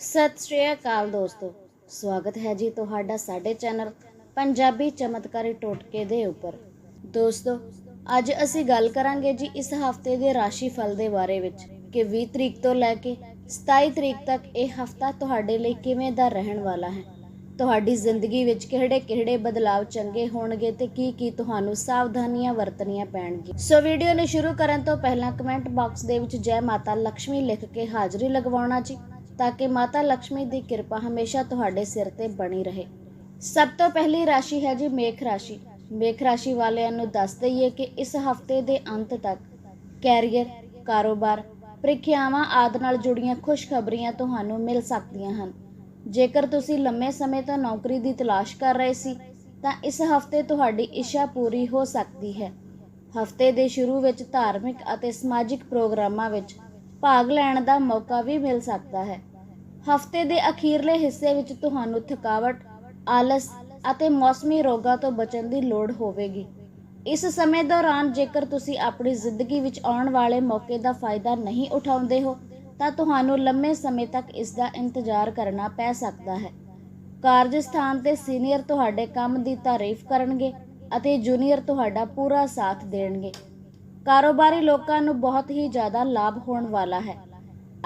ਸਤਿ ਸ਼੍ਰੀ ਅਕਾਲ ਦੋਸਤੋ। ਸਵਾਗਤ ਹੈ ਜੀ ਤੁਹਾਡਾ ਸਾਡੇ ਚੈਨਲ ਪੰਜਾਬੀ ਚਮਤਕਾਰੀ ਟੋਟਕੇ ਦੇ ਉੱਪਰ। ਦੋਸਤੋ, ਅੱਜ ਅਸੀਂ ਗੱਲ ਕਰਾਂਗੇ ਜੀ ਇਸ ਹਫ਼ਤੇ ਦੇ ਰਾਸ਼ੀ ਫਲ ਦੇ ਬਾਰੇ ਵਿੱਚ ਕਿ 20 ਤਰੀਕ ਤੋਂ ਲੈ ਕੇ 27 ਤਰੀਕ ਤੱਕ ਇਹ ਹਫਤਾ ਤੁਹਾਡੇ ਲਈ ਕਿਵੇਂ ਦਾ ਰਹਿਣ ਵਾਲਾ ਹੈ। ਤੁਹਾਡੀ ਜ਼ਿੰਦਗੀ ਵਿੱਚ ਕਿਹੜੇ-ਕਿਹੜੇ ਬਦਲਾਅ ਚੰਗੇ ਹੋਣਗੇ ਤੇ ਕੀ-ਕੀ ਤੁਹਾਨੂੰ ਸਾਵਧਾਨੀਆਂ ਵਰਤਣੀਆਂ ਪੈਣਗੀਆਂ। ਸੋ ਵੀਡੀਓ ਨੂੰ ਸ਼ੁਰੂ ਕਰਨ ਤੋਂ ਪਹਿਲਾਂ ਕਮੈਂਟ ਬਾਕਸ ਦੇ ਵਿੱਚ ਜੈ ਮਾਤਾ ਲక్ష్ਮੀ ਲਿਖ ਕੇ ਹਾਜ਼ਰੀ ਲਗਵਾਉਣਾ ਜੀ। ਤਾਂ ਕਿ ਮਾਤਾ ਲక్ష్ਮੀ ਦੀ ਕਿਰਪਾ ਹਮੇਸ਼ਾ ਤੁਹਾਡੇ ਸਿਰ ਤੇ ਬਣੀ ਰਹੇ। ਸਭ ਤੋਂ ਪਹਿਲੀ ਰਾਸ਼ੀ ਹੈ ਜੀ ਮੇਖ ਰਾਸ਼ੀ। ਮੇਖ ਰਾਸ਼ੀ ਵਾਲਿਆਂ ਨੂੰ ਦੱਸ ਦਈਏ ਕਿ ਇਸ ਹਫ਼ਤੇ ਦੇ ਅੰਤ ਤੱਕ ਕੈਰੀਅਰ, ਕਾਰੋਬਾਰ, ਪ੍ਰੀਖਿਆਵਾਂ ਆਦਿ ਨਾਲ ਜੁੜੀਆਂ ਖੁਸ਼ਖਬਰੀਆਂ ਤੁਹਾਨੂੰ ਮਿਲ ਸਕਦੀਆਂ ਹਨ। ਜੇਕਰ ਤੁਸੀਂ ਲੰਮੇ ਸਮੇਂ ਤੋਂ ਨੌਕਰੀ ਦੀ ਤਲਾਸ਼ ਕਰ ਰਹੇ ਸੀ, ਤਾਂ ਇਸ ਹਫ਼ਤੇ ਤੁਹਾਡੀ ਇੱਛਾ ਪੂਰੀ ਹੋ ਸਕਦੀ ਹੈ। ਹਫ਼ਤੇ ਦੇ ਸ਼ੁਰੂ ਵਿੱਚ ਧਾਰਮਿਕ ਅਤੇ ਸਮਾਜਿਕ ਪ੍ਰੋਗਰਾਮਾਂ ਵਿੱਚ ਭਾਗ ਲੈਣ ਦਾ ਮੌਕਾ ਵੀ ਮਿਲ ਸਕਦਾ ਹੈ। ਹਫ਼ਤੇ ਦੇ ਅਖੀਰਲੇ ਹਿੱਸੇ ਵਿੱਚ ਤੁਹਾਨੂੰ ਥਕਾਵਟ, ਆਲਸ ਅਤੇ ਮੌਸਮੀ ਰੋਗਾਂ ਤੋਂ ਬਚਣ ਦੀ ਲੋੜ ਹੋਵੇਗੀ। ਇਸ ਸਮੇਂ ਦੌਰਾਨ ਜੇਕਰ ਤੁਸੀਂ ਆਪਣੀ ਜ਼ਿੰਦਗੀ ਵਿੱਚ ਆਉਣ ਵਾਲੇ ਮੌਕੇ ਦਾ ਫਾਇਦਾ ਨਹੀਂ ਉਠਾਉਂਦੇ ਹੋ, ਤਾਂ ਤੁਹਾਨੂੰ ਲੰਮੇ ਸਮੇਂ ਤੱਕ ਇਸ ਦਾ ਇੰਤਜ਼ਾਰ ਕਰਨਾ ਪੈ ਸਕਦਾ ਹੈ। ਕਾਰਜ ਸਥਾਨ ਤੇ ਸੀਨੀਅਰ ਤੁਹਾਡੇ ਕੰਮ ਦੀ ਤਾਰੀਫ ਕਰਨਗੇ ਅਤੇ ਜੂਨੀਅਰ ਤੁਹਾਡਾ ਪੂਰਾ ਸਾਥ ਦੇਣਗੇ। ਕਾਰੋਬਾਰੀ ਲੋਕਾਂ ਨੂੰ ਬਹੁਤ ਹੀ ਜ਼ਿਆਦਾ ਲਾਭ ਹੋਣ ਵਾਲਾ ਹੈ।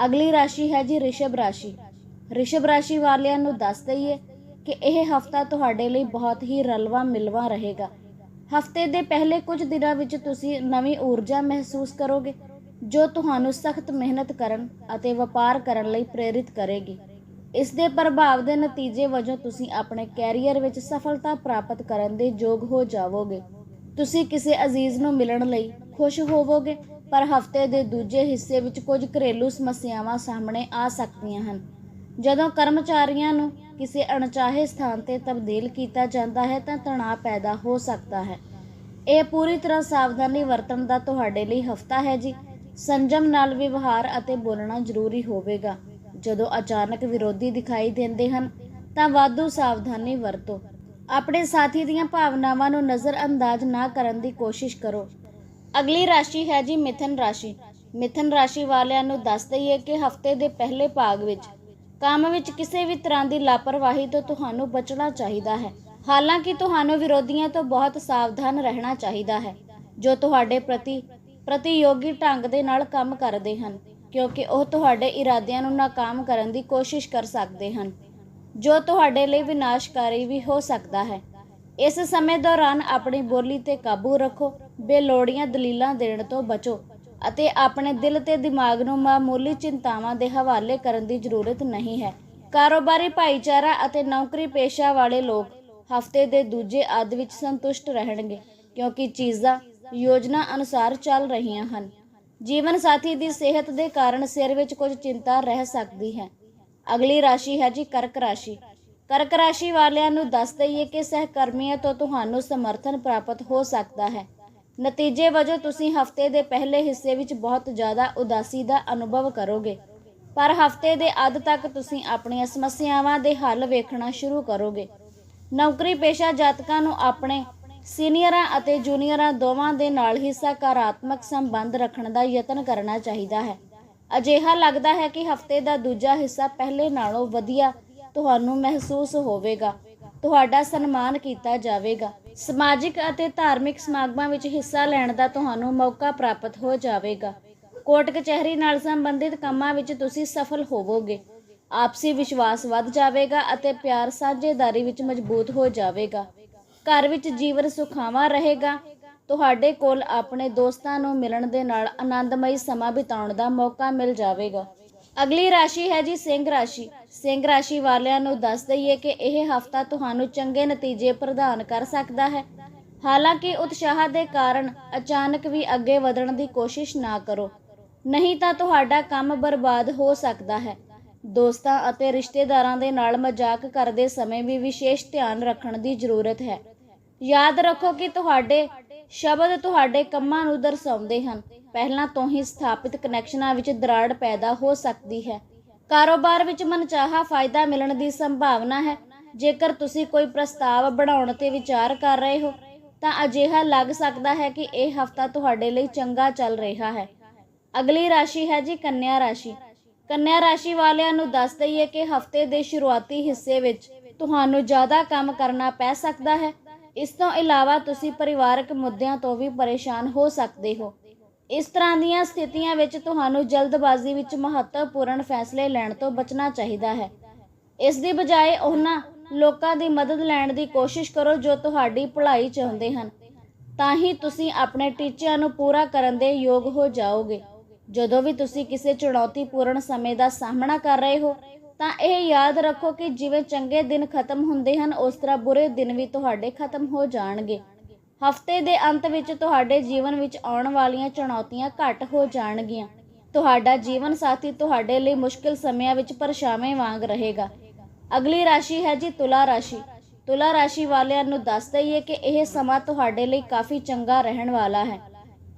ਅਗਲੀ ਰਾਸ਼ੀ ਹੈ ਜੀ ਰਿਸ਼ਭ ਰਾਸ਼ੀ। ਰਿਸ਼ਭ ਰਾਸ਼ੀ ਵਾਲਿਆਂ ਨੂੰ ਦੱਸ ਦਈਏ ਕਿ ਇਹ ਹਫਤਾ ਤੁਹਾਡੇ ਲਈ ਬਹੁਤ ਹੀ ਰਲਵਾ ਮਿਲਵਾ ਰਹੇਗਾ। ਹਫ਼ਤੇ ਦੇ ਪਹਿਲੇ ਕੁਝ ਦਿਨਾਂ ਵਿੱਚ ਤੁਸੀਂ ਨਵੀਂ ਊਰਜਾ ਮਹਿਸੂਸ ਕਰੋਗੇ, ਜੋ ਤੁਹਾਨੂੰ ਸਖਤ ਮਿਹਨਤ ਕਰਨ ਅਤੇ ਵਪਾਰ ਕਰਨ ਲਈ ਪ੍ਰੇਰਿਤ ਕਰੇਗੀ। ਇਸ ਦੇ ਪ੍ਰਭਾਵ ਦੇ ਨਤੀਜੇ ਵਜੋਂ ਤੁਸੀਂ ਆਪਣੇ ਕੈਰੀਅਰ ਵਿੱਚ ਸਫਲਤਾ ਪ੍ਰਾਪਤ ਕਰਨ ਦੇ ਯੋਗ ਹੋ ਜਾਵੋਗੇ। ਤੁਸੀਂ ਕਿਸੇ ਅਜ਼ੀਜ਼ ਨੂੰ ਮਿਲਣ ਲਈ ਖੁਸ਼ ਹੋਵੋਗੇ, ਪਰ ਹਫ਼ਤੇ ਦੇ ਦੂਜੇ ਹਿੱਸੇ ਵਿੱਚ ਕੁਝ ਘਰੇਲੂ ਸਮੱਸਿਆਵਾਂ ਸਾਹਮਣੇ ਆ ਸਕਦੀਆਂ ਹਨ। ਜਦੋਂ ਕਰਮਚਾਰੀਆਂ ਨੂੰ ਕਿਸੇ ਅਣਚਾਹੇ ਸਥਾਨ ਤੇ ਤਬਦੀਲ ਕੀਤਾ ਜਾਂਦਾ ਹੈ ਤਾਂ ਤਣਾਅ ਪੈਦਾ ਹੋ ਸਕਦਾ ਹੈ। ਇਹ ਪੂਰੀ ਤਰ੍ਹਾਂ ਸਾਵਧਾਨੀ ਵਰਤਣ ਦਾ ਤੁਹਾਡੇ ਲਈ ਹਫਤਾ ਹੈ ਜੀ। ਸੰਜਮ ਨਾਲ ਵਿਵਹਾਰ ਅਤੇ ਬੋਲਣਾ ਜ਼ਰੂਰੀ ਹੋਵੇਗਾ। ਜਦੋਂ ਅਚਾਨਕ ਵਿਰੋਧੀ ਦਿਖਾਈ ਦਿੰਦੇ ਹਨ, ਤਾਂ ਵਾਧੂ ਸਾਵਧਾਨੀ ਵਰਤੋ। ਆਪਣੇ ਸਾਥੀ ਦੀਆਂ ਭਾਵਨਾਵਾਂ ਨੂੰ ਨਜ਼ਰ ਅੰਦਾਜ਼ ਨਾ ਕਰਨ ਦੀ ਕੋਸ਼ਿਸ਼ ਕਰੋ। ਅਗਲੀ ਰਾਸ਼ੀ ਹੈ ਜੀ ਮਿਥਨ ਰਾਸ਼ੀ। ਮਿਥਨ ਰਾਸ਼ੀ ਵਾਲਿਆਂ ਨੂੰ ਦੱਸ ਦਈਏ ਕਿ ਹਫ਼ਤੇ ਦੇ ਪਹਿਲੇ ਭਾਗ ਵਿੱਚ ਕੰਮ ਵਿੱਚ ਕਿਸੇ ਵੀ ਤਰ੍ਹਾਂ ਦੀ ਲਾਪਰਵਾਹੀ ਤੋਂ ਤੁਹਾਨੂੰ ਬਚਣਾ ਚਾਹੀਦਾ ਹੈ। ਹਾਲਾਂਕਿ ਤੁਹਾਨੂੰ ਵਿਰੋਧੀਆਂ ਤੋਂ ਬਹੁਤ ਸਾਵਧਾਨ ਰਹਿਣਾ ਚਾਹੀਦਾ ਹੈ, ਜੋ ਤੁਹਾਡੇ ਪ੍ਰਤੀ ਪ੍ਰਤੀਯੋਗੀ ਢੰਗ ਦੇ ਨਾਲ ਕੰਮ ਕਰਦੇ ਹਨ, ਕਿਉਂਕਿ ਉਹ ਤੁਹਾਡੇ ਇਰਾਦਿਆਂ ਨੂੰ ਨਾਕਾਮ ਕਰਨ ਦੀ ਕੋਸ਼ਿਸ਼ ਕਰ ਸਕਦੇ ਹਨ, ਜੋ ਤੁਹਾਡੇ ਲਈ ਵਿਨਾਸ਼ਕਾਰੀ ਵੀ ਹੋ ਸਕਦਾ ਹੈ। ਇਸ ਸਮੇਂ ਦੌਰਾਨ ਆਪਣੀ ਬੋਲੀ ਤੇ ਕਾਬੂ ਰੱਖੋ, ਬੇਲੋੜੀਆਂ ਦਲੀਲਾਂ ਦੇਣ ਤੋਂ ਬਚੋ ਅਤੇ ਆਪਣੇ ਦਿਲ ਤੇ ਦਿਮਾਗ ਨੂੰ ਮਾਮੂਲੀ ਚਿੰਤਾਵਾਂ ਦੇ ਹਵਾਲੇ ਕਰਨ ਦੀ ਜ਼ਰੂਰਤ ਨਹੀਂ ਹੈ। ਕਾਰੋਬਾਰੀ ਭਾਈਚਾਰਾ ਅਤੇ ਨੌਕਰੀ ਪੇਸ਼ਾ ਵਾਲੇ ਲੋਕ ਹਫ਼ਤੇ ਦੇ ਦੂਜੇ ਅੱਧ ਵਿੱਚ ਸੰਤੁਸ਼ਟ ਰਹਿਣਗੇ, ਕਿਉਂਕਿ ਚੀਜ਼ਾਂ, ਯੋਜਨਾ ਅਨੁਸਾਰ ਚੱਲ ਰਹੀਆਂ ਹਨ। ਜੀਵਨ ਸਾਥੀ ਦੀ ਸਿਹਤ ਦੇ ਕਾਰਨ ਸਿਰ ਵਿੱਚ ਕੁਝ ਚਿੰਤਾ ਰਹਿ ਸਕਦੀ ਹੈ। ਅਗਲੀ ਰਾਸ਼ੀ ਹੈ ਜੀ ਕਰਕ ਰਾਸ਼ੀ। ਕਰਕ ਰਾਸ਼ੀ ਵਾਲਿਆਂ ਨੂੰ ਦੱਸ ਦਈਏ ਕਿ ਸਹਿਕਰਮੀਆਂ ਤੋਂ ਤੁਹਾਨੂੰ ਸਮਰਥਨ ਪ੍ਰਾਪਤ ਹੋ ਸਕਦਾ ਹੈ। ਨਤੀਜੇ ਵਜੋਂ ਤੁਸੀਂ ਹਫ਼ਤੇ ਦੇ ਪਹਿਲੇ ਹਿੱਸੇ ਵਿੱਚ ਬਹੁਤ ਜ਼ਿਆਦਾ ਉਦਾਸੀ ਦਾ ਅਨੁਭਵ ਕਰੋਗੇ। ਪਰ ਹਫ਼ਤੇ ਦੇ ਅੱਧ ਤੱਕ ਤੁਸੀਂ ਆਪਣੀਆਂ ਸਮੱਸਿਆਵਾਂ ਦੇ ਹੱਲ ਵੇਖਣਾ ਸ਼ੁਰੂ ਕਰੋਗੇ। ਨੌਕਰੀ ਪੇਸ਼ਾ ਜਾਤਕਾਂ ਨੂੰ ਆਪਣੇ ਸੀਨੀਅਰਾਂ ਅਤੇ ਜੂਨੀਅਰਾਂ ਦੋਵਾਂ ਦੇ ਨਾਲ ਹੀ ਸਕਾਰਾਤਮਕ ਸੰਬੰਧ ਰੱਖਣ ਦਾ ਯਤਨ ਕਰਨਾ ਚਾਹੀਦਾ ਹੈ। ਅਜਿਹਾ ਲੱਗਦਾ ਹੈ ਕਿ ਹਫ਼ਤੇ ਦਾ ਦੂਜਾ ਹਿੱਸਾ ਪਹਿਲੇ ਨਾਲੋਂ ਵਧੀਆ ਤੁਹਾਨੂੰ ਮਹਿਸੂਸ ਹੋਵੇਗਾ। ਤੁਹਾਡਾ ਸਨਮਾਨ ਕੀਤਾ ਜਾਵੇਗਾ। ਸਮਾਜਿਕ ਅਤੇ ਧਾਰਮਿਕ ਸਮਾਗਮਾਂ ਵਿੱਚ ਹਿੱਸਾ ਲੈਣ ਦਾ ਤੁਹਾਨੂੰ ਮੌਕਾ ਪ੍ਰਾਪਤ ਹੋ ਜਾਵੇਗਾ। ਕੋਰਟ ਕਚਹਿਰੀ ਨਾਲ ਸੰਬੰਧਿਤ ਕੰਮਾਂ ਵਿੱਚ ਤੁਸੀਂ ਸਫਲ ਹੋਵੋਗੇ। ਆਪਸੀ ਵਿਸ਼ਵਾਸ ਵੱਧ ਜਾਵੇਗਾ ਅਤੇ ਪਿਆਰ ਸਾਂਝੇਦਾਰੀ ਵਿੱਚ ਮਜ਼ਬੂਤ ਹੋ ਜਾਵੇਗਾ। ਘਰ ਵਿੱਚ ਜੀਵਨ ਸੁਖਾਵਾਂ ਰਹੇਗਾ। ਤੁਹਾਡੇ ਕੋਲ ਆਪਣੇ ਦੋਸਤਾਂ ਨੂੰ ਮਿਲਣ ਦੇ ਨਾਲ ਆਨੰਦਮਈ ਸਮਾਂ ਬਿਤਾਉਣ ਦਾ ਮੌਕਾ ਮਿਲ ਜਾਵੇਗਾ। ਅਗਲੀ ਰਾਸ਼ੀ ਹੈ ਜੀ ਸਿੰਘ ਰਾਸ਼ੀ। ਸਿੰਘ ਰਾਸ਼ੀ ਵਾਲਿਆਂ ਨੂੰ ਦੱਸ ਦਈਏ ਕਿ ਇਹ ਹਫਤਾ ਤੁਹਾਨੂੰ ਚੰਗੇ ਨਤੀਜੇ ਪ੍ਰਦਾਨ ਕਰ ਸਕਦਾ ਹੈ। ਹਾਲਾਂਕਿ ਉਤਸ਼ਾਹ ਦੇ ਕਾਰਨ ਅਚਾਨਕ ਵੀ ਅੱਗੇ ਵਧਣ ਦੀ ਕੋਸ਼ਿਸ਼ ਨਾ ਕਰੋ। ਨਹੀਂ ਤਾਂ ਤੁਹਾਡਾ ਕੰਮ ਬਰਬਾਦ ਹੋ ਸਕਦਾ ਹੈ। ਦੋਸਤਾਂ ਅਤੇ ਰਿਸ਼ਤੇਦਾਰਾਂ ਦੇ ਨਾਲ ਮਜ਼ਾਕ ਕਰਦੇ ਸਮੇਂ ਵੀ ਵਿਸ਼ੇਸ਼ ਧਿਆਨ ਰੱਖਣ ਦੀ ਜ਼ਰੂਰਤ ਹੈ। ਯਾਦ ਰੱਖੋ ਕਿ ਤੁਹਾਡੇ ਸ਼ਬਦ ਤੁਹਾਡੇ ਕੰਮਾਂ ਨੂੰ ਦਰਸਾਉਂਦੇ ਹਨ। ਪਹਿਲਾਂ ਤੋਂ ਹੀ ਸਥਾਪਿਤ ਕਨੈਕਸ਼ਨਾਂ ਵਿੱਚ ਦਰਾੜ ਪੈਦਾ ਹੋ ਸਕਦੀ ਹੈ। ਕਾਰੋਬਾਰ ਵਿੱਚ ਮਨਚਾਹਾ ਫਾਇਦਾ ਮਿਲਣ ਦੀ ਸੰਭਾਵਨਾ ਹੈ। ਜੇਕਰ ਤੁਸੀਂ ਕੋਈ ਪ੍ਰਸਤਾਵ ਬਣਾਉਣ ਤੇ ਵਿਚਾਰ ਕਰ ਰਹੇ ਹੋ, ਤਾਂ ਅਜਿਹਾ ਲੱਗ ਸਕਦਾ ਹੈ ਕਿ ਇਹ ਹਫਤਾ ਤੁਹਾਡੇ ਲਈ ਚੰਗਾ ਚੱਲ ਰਿਹਾ ਹੈ। ਅਗਲੀ ਰਾਸ਼ੀ ਹੈ ਜੀ ਕੰਨਿਆ ਰਾਸ਼ੀ। ਕੰਨਿਆ ਰਾਸ਼ੀ ਵਾਲਿਆਂ ਨੂੰ ਦੱਸ ਦਈਏ ਕਿ ਹਫ਼ਤੇ ਦੇ ਸ਼ੁਰੂਆਤੀ ਹਿੱਸੇ ਵਿੱਚ ਤੁਹਾਨੂੰ ਜ਼ਿਆਦਾ ਕੰਮ ਕਰਨਾ ਪੈ ਸਕਦਾ ਹੈ। ਇਸ ਤੋਂ ਇਲਾਵਾ ਤੁਸੀਂ ਪਰਿਵਾਰਕ ਮੁੱਦਿਆਂ ਤੋਂ ਵੀ ਪਰੇਸ਼ਾਨ ਹੋ ਸਕਦੇ ਹੋ। ਇਸ ਤਰ੍ਹਾਂ ਦੀਆਂ ਸਥਿਤੀਆਂ ਵਿੱਚ ਤੁਹਾਨੂੰ ਜਲਦਬਾਜ਼ੀ ਵਿੱਚ ਮਹੱਤਵਪੂਰਨ ਫੈਸਲੇ ਲੈਣ ਤੋਂ ਬਚਣਾ ਚਾਹੀਦਾ ਹੈ। ਇਸ ਦੀ ਬਜਾਏ ਉਹਨਾਂ ਲੋਕਾਂ ਦੀ ਮਦਦ ਲੈਣ ਦੀ ਕੋਸ਼ਿਸ਼ ਕਰੋ ਜੋ ਤੁਹਾਡੀ ਭਲਾਈ ਚਾਹੁੰਦੇ ਹਨ। ਤਾਂ ਹੀ ਤੁਸੀਂ ਆਪਣੇ ਟੀਚਿਆਂ ਨੂੰ ਪੂਰਾ ਕਰਨ ਦੇ ਯੋਗ ਹੋ ਜਾਓਗੇ। ਜਦੋਂ ਵੀ ਤੁਸੀਂ ਕਿਸੇ ਚੁਣੌਤੀਪੂਰਨ ਸਮੇਂ ਦਾ ਸਾਹਮਣਾ ਕਰ ਰਹੇ ਹੋ ਤਾਂ ਇਹ ਯਾਦ ਰੱਖੋ ਕਿ ਜਿਵੇਂ ਚੰਗੇ ਦਿਨ ਖਤਮ ਹੁੰਦੇ ਹਨ, ਉਸ ਤਰ੍ਹਾਂ ਬੁਰੇ ਦਿਨ ਵੀ ਤੁਹਾਡੇ ਖਤਮ ਹੋ ਜਾਣਗੇ। ਹਫ਼ਤੇ ਦੇ ਅੰਤ ਵਿੱਚ ਤੁਹਾਡੇ ਜੀਵਨ ਵਿੱਚ ਆਉਣ ਵਾਲੀਆਂ ਚੁਣੌਤੀਆਂ ਘੱਟ ਹੋ ਜਾਣਗੀਆਂ। ਤੁਹਾਡਾ ਜੀਵਨ ਸਾਥੀ ਤੁਹਾਡੇ ਲਈ ਮੁਸ਼ਕਿਲ ਸਮਿਆਂ ਵਿੱਚ ਪਰਛਾਵੇਂ ਵਾਂਗ ਰਹੇਗਾ। ਅਗਲੀ ਰਾਸ਼ੀ ਹੈ ਜੀ ਤੁਲਾ ਰਾਸ਼ੀ। ਤੁਲਾ ਰਾਸ਼ੀ ਵਾਲਿਆਂ ਨੂੰ ਦੱਸ ਦਈਏ ਕਿ ਇਹ ਸਮਾਂ ਤੁਹਾਡੇ ਲਈ ਕਾਫੀ ਚੰਗਾ ਰਹਿਣ ਵਾਲਾ ਹੈ।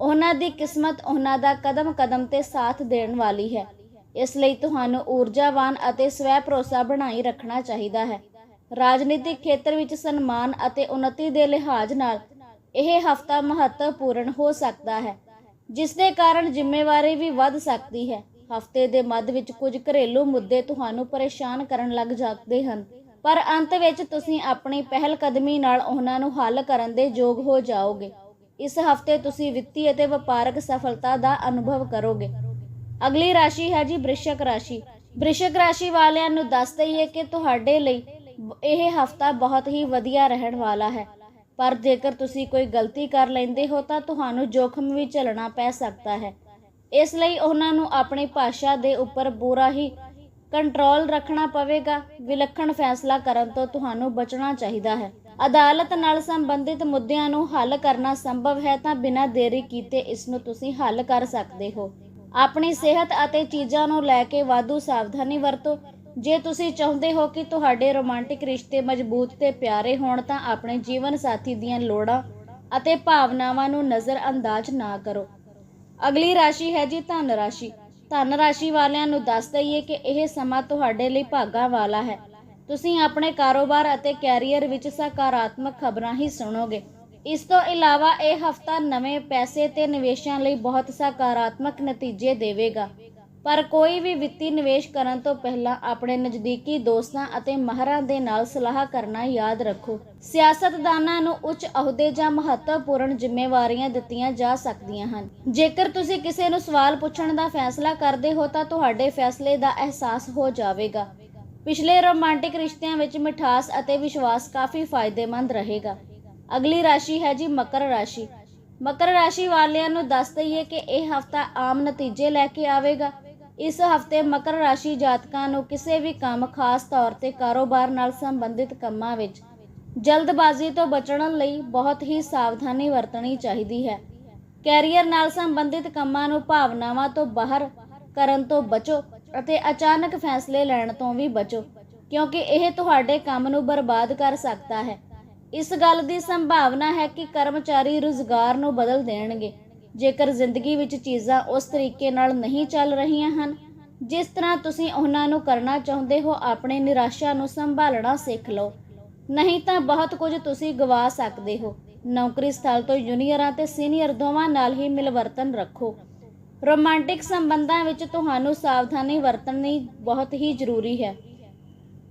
ਉਹਨਾਂ ਦੀ ਕਿਸਮਤ ਉਹਨਾਂ ਦਾ ਕਦਮ-ਕਦਮ ਤੇ ਸਾਥ ਦੇਣ ਵਾਲੀ ਹੈ। ਇਸ ਲਈ ਤੁਹਾਨੂੰ ਊਰਜਾਵਾਨ ਅਤੇ ਸਵੈ ਭਰੋਸਾ ਬਣਾਈ ਰੱਖਣਾ ਚਾਹੀਦਾ ਹੈ। ਰਾਜਨੀਤਿਕ ਖੇਤਰ ਵਿੱਚ ਸਨਮਾਨ ਅਤੇ ਉન્નਤੀ ਦੇ ਲਿਹਾਜ਼ ਨਾਲ ਇਹ ਹਫਤਾ ਮਹੱਤਵਪੂਰਨ ਹੋ ਸਕਦਾ ਹੈ, ਜਿਸ ਦੇ ਕਾਰਨ ਜ਼ਿੰਮੇਵਾਰੀ ਵੀ ਵੱਧ ਸਕਦੀ ਹੈ। ਹਫ਼ਤੇ ਦੇ ਮੱਧ ਵਿੱਚ ਕੁਝ ਘਰੇਲੂ ਮੁੱਦੇ ਤੁਹਾਨੂੰ ਪਰੇਸ਼ਾਨ ਕਰਨ ਲੱਗ ਜਾਂਦੇ ਹਨ, ਪਰ ਅੰਤ ਵਿੱਚ ਤੁਸੀਂ ਆਪਣੀ ਪਹਿਲ ਕਦਮੀ ਨਾਲ ਉਹਨਾਂ ਨੂੰ ਹੱਲ ਕਰਨ ਦੇ ਯੋਗ ਹੋ ਜਾਓਗੇ। ਇਸ ਹਫ਼ਤੇ ਤੁਸੀਂ ਵਿੱਤੀ ਅਤੇ ਵਪਾਰਕ ਸਫਲਤਾ ਦਾ ਅਨੁਭਵ ਕਰੋਗੇ। ਅਗਲੀ ਰਾਸ਼ੀ ਹੈ ਜੀ ਬ੍ਰਿਸ਼ਕ ਰਾਸ਼ੀ। ਬ੍ਰਿਸ਼ਕ ਰਾਸ਼ੀ ਵਾਲਿਆਂ ਨੂੰ ਦੱਸ ਦਈਏ ਕਿ ਤੁਹਾਡੇ ਲਈ ਇਹ ਹਫਤਾ ਬਹੁਤ ਹੀ ਵਧੀਆ ਰਹਿਣ ਵਾਲਾ ਹੈ। ਪਰ ਜੇਕਰ ਤੁਸੀਂ ਕੋਈ ਗਲਤੀ ਕਰ ਲੈਂਦੇ ਹੋ ਤਾਂ ਤੁਹਾਨੂੰ ਜੋਖਮ ਵੀ ਝੱਲਣਾ ਪੈ ਸਕਦਾ ਹੈ। ਇਸ ਲਈ ਉਹਨਾਂ ਨੂੰ ਆਪਣੀ ਭਾਸ਼ਾ ਦੇ ਉੱਪਰ ਪੂਰਾ ਹੀ ਕੰਟਰੋਲ ਰੱਖਣਾ ਪਵੇਗਾ। ਵਿਲੱਖਣ ਫੈਸਲਾ ਕਰਨ ਤੋਂ ਤੁਹਾਨੂੰ ਬਚਣਾ ਚਾਹੀਦਾ ਹੈ। ਅਦਾਲਤ ਨਾਲ ਸੰਬੰਧਿਤ ਮੁੱਦਿਆਂ ਨੂੰ ਹੱਲ ਕਰਨਾ ਸੰਭਵ ਹੈ ਤਾਂ ਬਿਨਾਂ ਦੇਰੀ ਕੀਤੇ ਇਸ ਨੂੰ ਤੁਸੀਂ ਹੱਲ ਕਰ ਸਕਦੇ ਹੋ। ਆਪਣੀ ਸਿਹਤ ਅਤੇ ਚੀਜ਼ਾਂ ਨੂੰ ਲੈ ਕੇ ਵਾਧੂ ਸਾਵਧਾਨੀ ਵਰਤੋ। ਜੇ ਤੁਸੀਂ ਚਾਹੁੰਦੇ ਹੋ ਕਿ ਤੁਹਾਡੇ ਰੋਮਾਂਟਿਕ ਰਿਸ਼ਤੇ ਮਜ਼ਬੂਤ ਤੇ ਪਿਆਰੇ ਹੋਣ, ਤਾਂ ਆਪਣੇ ਜੀਵਨ ਸਾਥੀ ਦੀਆਂ ਲੋੜਾਂ ਅਤੇ ਭਾਵਨਾਵਾਂ ਨੂੰ ਨਜ਼ਰਅੰਦਾਜ਼ ਨਾ ਕਰੋ। ਅਗਲੀ ਰਾਸ਼ੀ ਹੈ ਜੀ ਧਨ ਰਾਸ਼ੀ। ਧਨ ਰਾਸ਼ੀ ਵਾਲਿਆਂ ਨੂੰ ਦੱਸ ਦਈਏ ਕਿ ਇਹ ਸਮਾਂ ਤੁਹਾਡੇ ਲਈ ਭਾਗਾ ਵਾਲਾ ਹੈ। ਤੁਸੀਂ ਆਪਣੇ ਕਾਰੋਬਾਰ ਅਤੇ ਕੈਰੀਅਰ ਵਿੱਚ ਸਕਾਰਾਤਮਕ ਖਬਰਾਂ ਹੀ ਸੁਣੋਗੇ। ਇਸ ਤੋਂ ਇਲਾਵਾ ਇਹ ਹਫਤਾ ਨਵੇਂ ਪੈਸੇ ਤੇ ਨਿਵੇਸ਼ਾਂ ਲਈ ਬਹੁਤ ਸਕਾਰਾਤਮਕ ਨਤੀਜੇ ਦੇਵੇਗਾ। ਪਰ ਕੋਈ ਵੀ ਵਿੱਤੀ ਨਿਵੇਸ਼ ਕਰਨ ਤੋਂ ਪਹਿਲਾਂ ਆਪਣੇ ਨਜ਼ਦੀਕੀ ਦੋਸਤਾਂ ਅਤੇ ਮਾਹਰਾਂ ਦੇ ਨਾਲ ਸਲਾਹ ਕਰਨਾ ਯਾਦ ਰੱਖੋ। ਸਿਆਸਤਦਾਨਾਂ ਨੂੰ ਉੱਚ ਅਹੁਦੇ ਜਾਂ ਮਹੱਤਵਪੂਰਨ ਜ਼ਿੰਮੇਵਾਰੀਆਂ ਦਿੱਤੀਆਂ ਜਾ ਸਕਦੀਆਂ ਹਨ। ਜੇਕਰ ਤੁਸੀਂ ਕਿਸੇ ਨੂੰ ਸਵਾਲ ਪੁੱਛਣ ਦਾ ਫੈਸਲਾ ਕਰਦੇ ਹੋ ਤਾਂ ਤੁਹਾਡੇ ਫੈਸਲੇ ਦਾ ਅਹਿਸਾਸ ਹੋ ਜਾਵੇਗਾ। ਪਿਛਲੇ ਰੋਮਾਂਟਿਕ ਰਿਸ਼ਤਿਆਂ ਵਿੱਚ ਮਿਠਾਸ ਅਤੇ ਵਿਸ਼ਵਾਸ ਕਾਫੀ ਫਾਇਦੇਮੰਦ ਰਹੇਗਾ। ਅਗਲੀ ਰਾਸ਼ੀ ਹੈ ਜੀ ਮਕਰ ਰਾਸ਼ੀ। ਮਕਰ ਰਾਸ਼ੀ ਵਾਲਿਆਂ ਨੂੰ ਦੱਸ ਦਈਏ ਕਿ ਇਹ ਹਫਤਾ ਆਮ ਨਤੀਜੇ ਲੈ ਕੇ ਆਵੇਗਾ। ਇਸ ਹਫ਼ਤੇ ਮਕਰ ਰਾਸ਼ੀ ਜਾਤਕਾਂ ਨੂੰ ਕਿਸੇ ਵੀ ਕੰਮ ਖਾਸ ਤੌਰ ਤੇ ਕਾਰੋਬਾਰ ਨਾਲ ਸੰਬੰਧਿਤ ਕੰਮਾਂ ਵਿੱਚ ਜਲਦਬਾਜ਼ੀ ਤੋਂ ਬਚਣ ਲਈ ਬਹੁਤ ਹੀ ਸਾਵਧਾਨੀ ਵਰਤਣੀ ਚਾਹੀਦੀ ਹੈ। ਕੈਰੀਅਰ ਨਾਲ ਸੰਬੰਧਿਤ ਕੰਮਾਂ ਨੂੰ ਭਾਵਨਾਵਾਂ ਤੋਂ ਬਾਹਰ ਕਰਨ ਤੋਂ ਬਚੋ ਅਤੇ ਅਚਾਨਕ ਫੈਸਲੇ ਲੈਣ ਤੋਂ ਵੀ ਬਚੋ, ਕਿਉਂਕਿ ਇਹ ਤੁਹਾਡੇ ਕੰਮ ਨੂੰ ਬਰਬਾਦ ਕਰ ਸਕਦਾ ਹੈ। ਇਸ ਗੱਲ ਦੀ ਸੰਭਾਵਨਾ ਹੈ ਕਿ ਕਰਮਚਾਰੀ ਰੁਜ਼ਗਾਰ ਨੂੰ ਬਦਲ ਦੇਣਗੇ। ਜੇਕਰ ਜ਼ਿੰਦਗੀ ਵਿੱਚ ਚੀਜ਼ਾਂ ਉਸ ਤਰੀਕੇ ਨਾਲ ਨਹੀਂ ਚੱਲ ਰਹੀਆਂ ਹਨ, ਜਿਸ ਤਰ੍ਹਾਂ ਤੁਸੀਂ ਉਹਨਾਂ ਨੂੰ ਕਰਨਾ ਚਾਹੁੰਦੇ ਹੋ, ਆਪਣੇ ਨਿਰਾਸ਼ਾ ਨੂੰ ਸੰਭਾਲਣਾ ਸਿੱਖ ਲਓ। ਨਹੀਂ ਤਾਂ ਬਹੁਤ ਕੁਝ ਤੁਸੀਂ ਗਵਾ ਸਕਦੇ ਹੋ। ਨੌਕਰੀ ਸਥਲ ਤੋਂ ਜੂਨੀਅਰਾਂ ਤੇ ਸੀਨੀਅਰ ਦੋਵਾਂ ਨਾਲ ਹੀ ਮਿਲਵਰਤਨ ਰੱਖੋ। ਰੋਮਾਂਟਿਕ ਸੰਬੰਧਾਂ ਵਿੱਚ ਤੁਹਾਨੂੰ ਸਾਵਧਾਨੀ ਵਰਤਣੀ ਬਹੁਤ ਹੀ ਜ਼ਰੂਰੀ ਹੈ।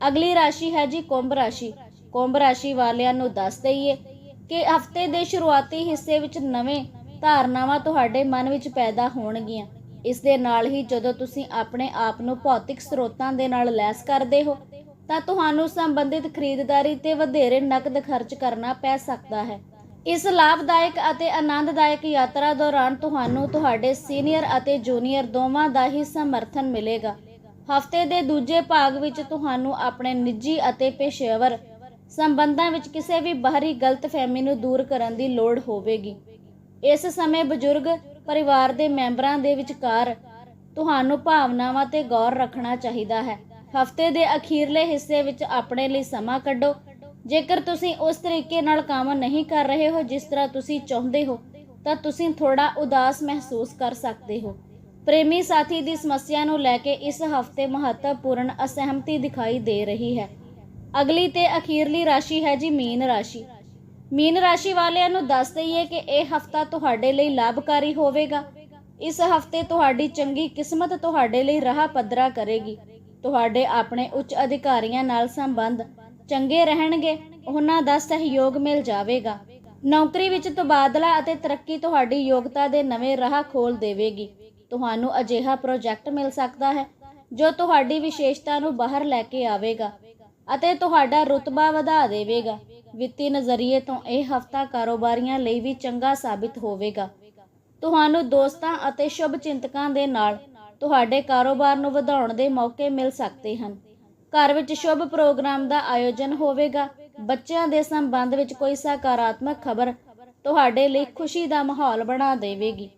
ਅਗਲੀ ਰਾਸ਼ੀ ਹੈ ਜੀ ਕੁੰਭ ਰਾਸ਼ੀ। ਕੁੰਭ ਰਾਸ਼ੀ ਵਾਲਿਆਂ ਨੂੰ ਦੱਸ ਦਈਏ ਕਿ ਹਫ਼ਤੇ ਦੇ ਸ਼ੁਰੂਆਤੀ ਹਿੱਸੇ ਵਿੱਚ ਨਵੇਂ ਧਾਰਨਾਵਾਂ ਤੁਹਾਡੇ ਮਨ ਵਿੱਚ ਪੈਦਾ ਹੋਣਗੀਆਂ। ਇਸ ਦੇ ਨਾਲ ਹੀ ਜਦੋਂ ਤੁਸੀਂ ਆਪਣੇ ਆਪ ਨੂੰ ਭੌਤਿਕ ਸਰੋਤਾਂ ਦੇ ਨਾਲ ਲੈਸ ਕਰਦੇ ਹੋ, ਤਾਂ ਤੁਹਾਨੂੰ ਸੰਬੰਧਿਤ ਖਰੀਦਦਾਰੀ ਤੇ ਵਧੇਰੇ ਨਕਦ ਖਰਚ ਕਰਨਾ ਪੈ ਸਕਦਾ ਹੈ। ਇਸ ਲਾਭਦਾਇਕ ਅਤੇ ਆਨੰਦਦਾਇਕ ਯਾਤਰਾ ਦੌਰਾਨ ਤੁਹਾਨੂੰ ਤੁਹਾਡੇ ਸੀਨੀਅਰ ਅਤੇ ਜੂਨੀਅਰ ਦੋਵਾਂ ਦਾ ਹੀ ਸਮਰਥਨ ਮਿਲੇਗਾ। ਹਫ਼ਤੇ ਦੇ ਦੂਜੇ ਭਾਗ ਵਿੱਚ ਤੁਹਾਨੂੰ ਆਪਣੇ ਨਿੱਜੀ ਅਤੇ ਪੇਸ਼ੇਵਰ ਸੰਬੰਧਾਂ ਵਿੱਚ ਕਿਸੇ ਵੀ ਬਾਹਰੀ ਗਲਤਫਹਿਮੀ ਨੂੰ ਦੂਰ ਕਰਨ ਦੀ ਲੋੜ ਹੋਵੇਗੀ। ਇਸ ਸਮੇਂ ਬਜ਼ੁਰਗ ਪਰਿਵਾਰ ਦੇ ਮੈਂਬਰਾਂ ਦੇ ਵਿਚਕਾਰ ਤੁਹਾਨੂੰ ਭਾਵਨਾਵਾਂ ਤੇ ਗੌਰ ਰੱਖਣਾ ਚਾਹੀਦਾ ਹੈ। ਹਫ਼ਤੇ ਦੇ ਅਖੀਰਲੇ ਹਿੱਸੇ ਵਿੱਚ ਆਪਣੇ ਲਈ ਸਮਾਂ ਕੱਢੋ। ਜੇਕਰ ਤੁਸੀਂ ਉਸ ਤਰੀਕੇ ਨਾਲ ਕੰਮ ਨਹੀਂ ਕਰ ਰਹੇ ਹੋ ਜਿਸ ਤਰ੍ਹਾਂ ਤੁਸੀਂ ਚਾਹੁੰਦੇ ਹੋ, ਤਾਂ ਤੁਸੀਂ ਥੋੜਾ ਉਦਾਸ ਮਹਿਸੂਸ ਕਰ ਸਕਦੇ ਹੋ। ਪ੍ਰੇਮੀ ਸਾਥੀ ਦੀ ਸਮੱਸਿਆ ਨੂੰ ਲੈ ਕੇ ਇਸ ਹਫ਼ਤੇ ਮਹੱਤਵਪੂਰਨ ਅਸਹਿਮਤੀ ਦਿਖਾਈ ਦੇ ਰਹੀ ਹੈ। ਅਗਲੀ ਤੇ ਅਖੀਰਲੀ ਰਾਸ਼ੀ ਹੈ ਜੀ ਮੀਨ ਰਾਸ਼ੀ। ਮੀਨ ਰਾਸ਼ੀ ਵਾਲਿਆਂ ਨੂੰ ਦੱਸ ਦਈਏ ਕਿ ਇਹ ਹਫਤਾ ਤੁਹਾਡੇ ਲਈ ਲਾਭਕਾਰੀ ਹੋਵੇਗਾ। ਇਸ ਹਫ਼ਤੇ ਤੁਹਾਡੀ ਚੰਗੀ ਕਿਸਮਤ ਤੁਹਾਡੇ ਲਈ ਰਾਹ ਪੱਧਰਾ ਕਰੇਗੀ। ਤੁਹਾਡੇ ਆਪਣੇ ਉੱਚ ਅਧਿਕਾਰੀਆਂ ਨਾਲ ਸੰਬੰਧ ਚੰਗੇ ਰਹਿਣਗੇ। ਉਹਨਾਂ ਦਾ ਸਹਿਯੋਗ ਮਿਲ ਜਾਵੇਗਾ। ਨੌਕਰੀ ਵਿੱਚ ਤਬਾਦਲਾ ਅਤੇ ਤਰੱਕੀ ਤੁਹਾਡੀ ਯੋਗਤਾ ਦੇ ਨਵੇਂ ਰਾਹ ਖੋਲ ਦੇਵੇਗੀ। ਤੁਹਾਨੂੰ ਅਜਿਹਾ ਪ੍ਰੋਜੈਕਟ ਮਿਲ ਸਕਦਾ ਹੈ ਜੋ ਤੁਹਾਡੀ ਵਿਸ਼ੇਸ਼ਤਾ ਨੂੰ ਬਾਹਰ ਲੈ ਕੇ ਆਵੇਗਾ। ਅਤੇ ਤੁਹਾਡਾ ਰੁਤਬਾ ਵਧਾ ਦੇਵੇਗਾ। ਵਿੱਤੀ ਨਜ਼ਰੀਏ ਤੋਂ ਇਹ ਹਫਤਾ ਕਾਰੋਬਾਰੀਆਂ ਲਈ ਵੀ ਚੰਗਾ ਸਾਬਿਤ ਹੋਵੇਗਾ। ਤੁਹਾਨੂੰ ਦੋਸਤਾਂ ਅਤੇ ਸ਼ੁਭ ਚਿੰਤਕਾਂ ਦੇ ਨਾਲ ਤੁਹਾਡੇ ਕਾਰੋਬਾਰ ਨੂੰ ਵਧਾਉਣ ਦੇ ਮੌਕੇ ਮਿਲ ਸਕਦੇ ਹਨ। ਘਰ ਵਿੱਚ ਸ਼ੁਭ ਪ੍ਰੋਗਰਾਮ ਦਾ ਆਯੋਜਨ ਹੋਵੇਗਾ। ਬੱਚਿਆਂ ਦੇ ਸੰਬੰਧ ਵਿੱਚ ਕੋਈ ਸਕਾਰਾਤਮਕ ਖਬਰ ਤੁਹਾਡੇ ਲਈ ਖੁਸ਼ੀ ਦਾ ਮਾਹੌਲ ਬਣਾ ਦੇਵੇਗੀ।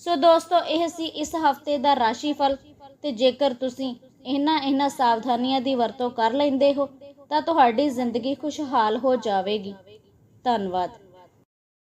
ਸੋ ਦੋਸਤੋ, ਇਹ ਸੀ ਇਸ ਹਫ਼ਤੇ ਦਾ ਰਾਸ਼ੀਫਲ। ਤੇ ਜੇਕਰ ਤੁਸੀਂ ਇਹਨਾਂ ਇਹਨਾਂ ਸਾਵਧਾਨੀਆਂ ਦੀ ਵਰਤੋਂ ਕਰ ਲੈਂਦੇ ਹੋ ਤਾਂ ਤੁਹਾਡੀ ਜ਼ਿੰਦਗੀ ਖੁਸ਼ਹਾਲ ਹੋ ਜਾਵੇਗੀ। ਧੰਨਵਾਦ।